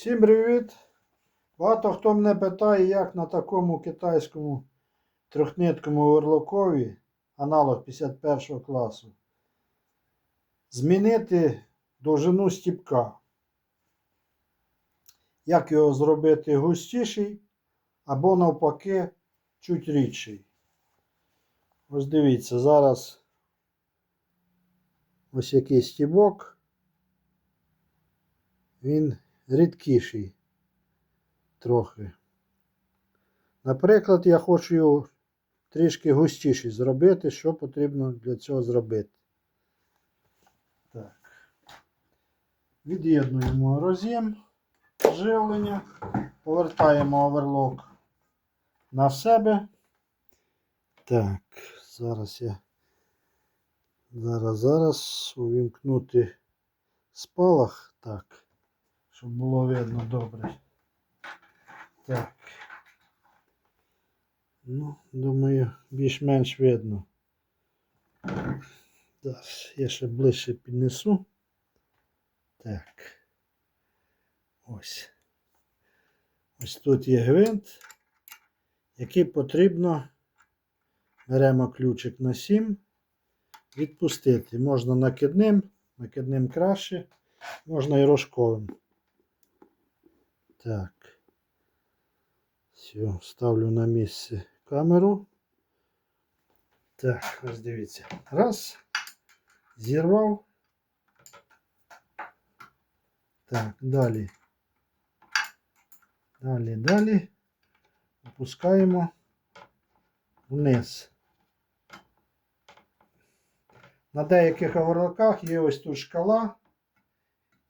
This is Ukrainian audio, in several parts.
Всім привіт! Багато хто мене питає, як на такому китайському трьохниткому оверлокові, аналог 51 класу, змінити довжину стіпка. Як його зробити густіший або навпаки чуть рідший. Ось дивіться, зараз ось який стібок. Він рідкіший трохи. Наприклад, я хочу його трішки густіший зробити. Що потрібно для цього зробити? Так. Від'єднуємо роз'єм живлення, повертаємо оверлок на себе. Так, зараз я зараз, зараз увімкнути спалах. Так щоб було видно добре. Так. Ну, думаю, більш-менш видно. Зараз я ще ближче піднесу. Так. Ось. Ось тут є гвинт, який потрібно. Беремо ключик на 7, відпустити. Можна накидним, накидним краще, можна і рожковим. Так. Все, ставлю на місце камеру. Так, ось дивіться. Раз. Зірвав. Так, далі. Далі, далі. Опускаємо вниз. На деяких оверлоках є ось тут шкала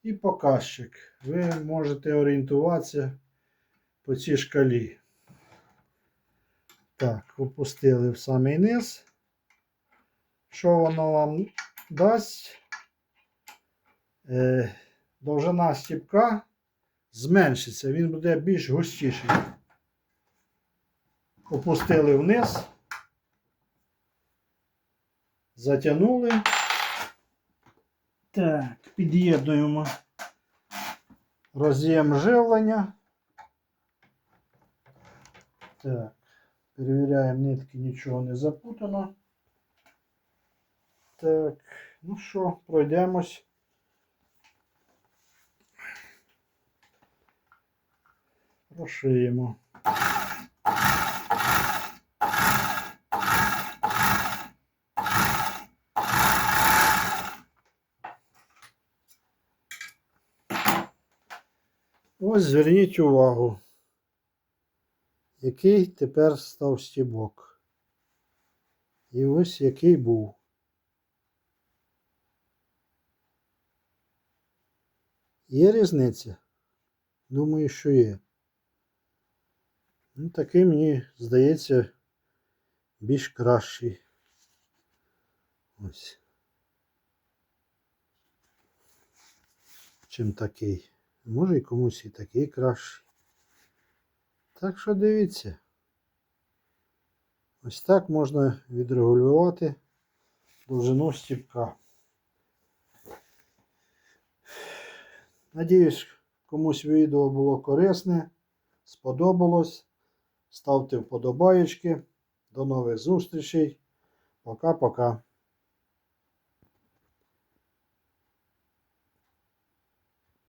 і показчик. Ви можете орієнтуватися по цій шкалі. Так, опустили в самий низ. Що воно вам дасть? Е, довжина стіпка зменшиться, він буде більш густіший. Опустили вниз, затягнули. Так, під'єднуємо роз'єм живлення. Так, перевіряємо нитки, нічого не запутано. Так, ну що, пройдемось. Прошиємо. Ось зверніть увагу, який тепер став стібок. І ось який був. Є різниця? Думаю, що є. Ну, такий мені здається більш кращий. Ось. Чим такий. Може і комусь і такий кращий. Так що дивіться. Ось так можна відрегулювати довжину стіпка. Надіюсь, комусь відео було корисне, сподобалось. Ставте вподобаєчки. До нових зустрічей. Пока-пока.